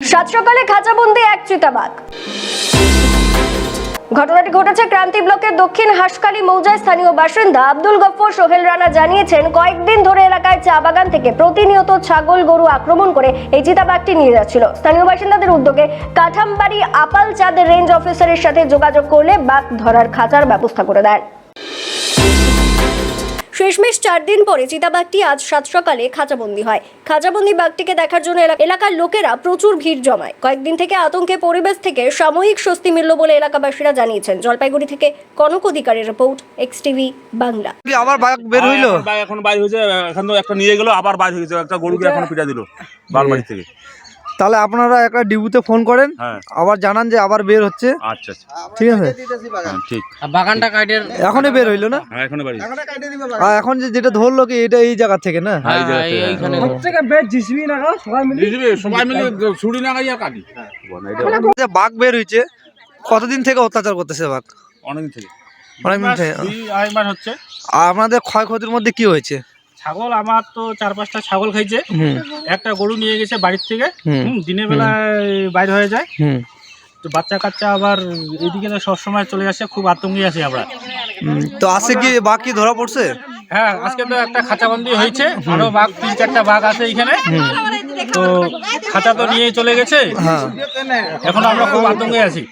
সাত সকালে খাঁচাবন্দি এক চিতাবাঘ। ঘটনাটি ঘটেছে ক্রান্তি ব্লকের দক্ষিণ হাসকালি মৌজায় স্থানীয় বাসিন্দা আব্দুল গফফর সোহেল রানা জানিয়েছেন, কয়েকদিন ধরে এলাকায় চা বাগান থেকে প্রতিনিয়ত ছাগল গরু আক্রমণ করে এই চিতাবাঘটি নিয়ে যাচ্ছিল। স্থানীয় বাসিন্দাদের উদ্যোগে কাঠামবাড়ি আপাল চাঁদ রেঞ্জ অফিসারের সাথে যোগাযোগ করলে বাঘ ধরার খাঁচার ব্যবস্থা করে দেন। শেষমেশ চার দিন পরে চিতাবাঘটি আজ সাত সকালে খাঁচাবন্দি হয়। খাঁচাবন্দি বাঘটিকে দেখার জন্য এলা- এলাকার লোকেরা প্রচুর ভিড় জমায়। কয়েকদিন থেকে আতঙ্কে পরিবেশ থেকে সাময়িক স্বস্তি মিলল বলে এলাকাবাসীরা জানিয়েছেন। জলপাইগুড়ি থেকে কনক অধিকারের রিপোর্ট এক্স টিভি বাংলা। কি আবার বাঘ বের হইল? এখন বাইরে- এখন বাইরে হয়েছে এখন তো একটা নিয়ে গেল আবার বাইরে হয়েছে একটা গরুকে এখন পিটা দিল বালবাড়ি থেকে। তাহলে আপনারা একটা ডিবুতে ফোন করেন হ্যাঁ। আবার জানান যে আবার বের হচ্ছে। আচ্ছা আচ্ছা। ঠিক আছে? হ্যাঁ, ঠিক। বাগানটা কাইডের এখনই বের হইল না? হ্যাঁ এখনও বাড়ি। আর এখন যে যেটা ধরলো কি এটা এই জায়গা থেকে না? এই জায়গা থেকে, এইখানে। বুঝবি, সবাই মিলে ছুরি না গাইয়া কাটি। যে বাঘ বের হয়েছে কতদিন থেকে অত্যাচার করতেছে বাঘ? অনেকদিন থেকে। অনেকদিন আপনাদের ক্ষয়ক্ষতির মধ্যে কি হয়েছে? ছাগল আমার তো চার পাঁচটা ছাগল খাইছে। হুম। একটা গরু নিয়ে গেছে বাড়ির থেকে। দিনের বেলায় বাইরে হয়ে যায়। তো বাচ্চা কাচ্চা আবার এদিকে তো সবসময় চলে আসে খুব আতঙ্কে আছি আমরা। তো আছে কি বাঘ কি ধরা পড়ছে? হ্যাঁ আজকে তো একটা খাঁচাবন্দি হয়েছে। আরও বাঘ তিন চারটা বাঘ আছে এখানে তো খাঁচা তো নিয়ে চলে গেছে। হ্যাঁ। এখন আমরা খুব আতঙ্কে আছি।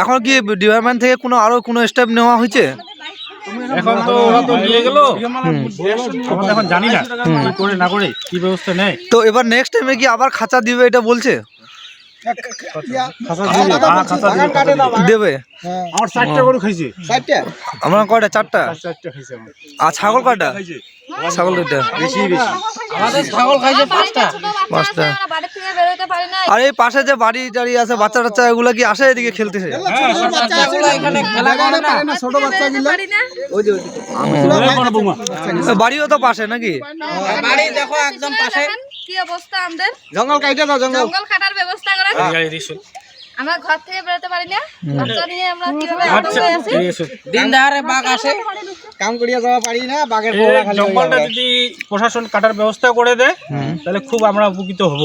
এখন কি ডিপার্টমেন্ট থেকে কোনো আরও কোনো স্টেপ নেওয়া হয়েছে? এখন তো ওরা তো নিয়ে গেল। এখন জানি না কি করে না করে কি ব্যবস্থা নেয়। তো এবার নেক্সট টাইমে কি আবার খাঁচা দিবে এটা বলছে? দেবে। আমার কয়টা? চারটা? আর ছাগল কয়টা? ছাগল দুইটা আমাদের ছাগল খাইছে পাঁচটা। পাঁচটা। বাড়ি থেকে বেরোতে পারে না আর এই পাশে যে বাড়ি টাড়ি আছে বাচ্চা টাচ্চা এগুলো কি আসে এদিকে খেলতেছে? বাচ্চাগুলো এখানে খেলা করে না। পারি না বাড়িও তো পাশে নাকি? বাড়ি দেখো একদম পাশে। কি অবস্থা আমাদের? জঙ্গল কাইটে দাও জঙ্গল। জঙ্গল কাটার ব্যবস্থা করেন আমরা ঘর থেকে বেরোতে পারি না? বাচ্চা নিয়ে আমরা কীভাবে আতঙ্কে আছি দিন দাহারে বাঘ আসে। কাম করিয়া যাওয়া পারি না বাঘের এই জঙ্গলটা যদি প্রশাসন কাটার ব্যবস্থা করে দেয় তাহলে খুব আমরা উপকৃত হব।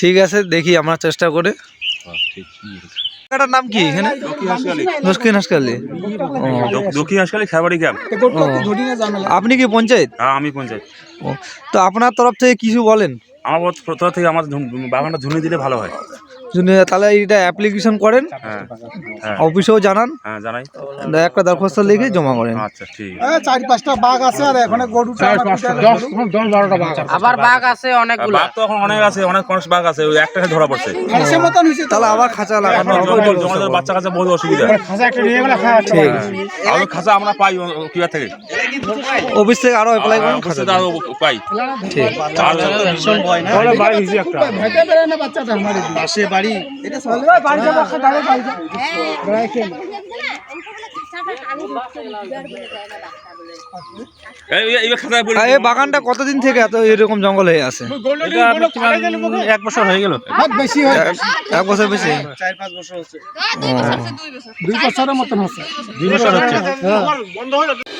ঠিক আছে দেখি আমরা চেষ্টা করে। নাম কি এখানে? দক্ষিণ হাসকালি। দক্ষিণ হাসকালি খেবাড়ি গ্রাম। আপনি কি পঞ্চায়েত? হ্যাঁ আমি পঞ্চায়েত। তো আপনার তরফ থেকে কিছু বলেন? আমার প্রথম থেকে আমার বাগানটা ধুনে দিলে ভালো হয়। তাহলে এইটা অ্যাপ্লিকেশন করেন। হ্যাঁ হ্যাঁ। অফিসেও জানান। হ্যাঁ একটা দরখাস্ত লিখে জমা করেন। আচ্ছা ঠিক আছে। পাঁচটা বাঘ আছে আর এখানে গরু আবার বাঘ আছে অনেকগুলো। বাঘ তো এখন অনেক আছে অনেক মানুষ বাঘ আছে ওই একটা ধরা পড়ছে। তাহলে আবার খাঁচা লাগানো হবে। বাচ্চা কাচ্চা বহুত অসুবিধা। ঠিক। আছে আর খাঁচা আমরা পাই কিবা থেকে। অফিস থেকে আরও অ্যাপ্লাই করুন খাঁচা আরও পাই। ঠিক। আর না বাচ্চাটা আমার পাশে বাড়ি। এটা বাড়ি যাব দাঁড়িয়ে বাড়ি যাব। এই বাগানটা কতদিন থেকে এত এরকম জঙ্গল হয়ে আছে? এক বছর হয়ে গেল। বেশি হয় এক- এক বছর বেশি? চার পাঁচ বছর হচ্ছে। দুই বছর হচ্ছে, দুই বছর দুই বছরের মতন হচ্ছে। দুই বছর হচ্ছে।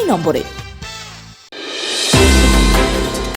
এই নম্বরে।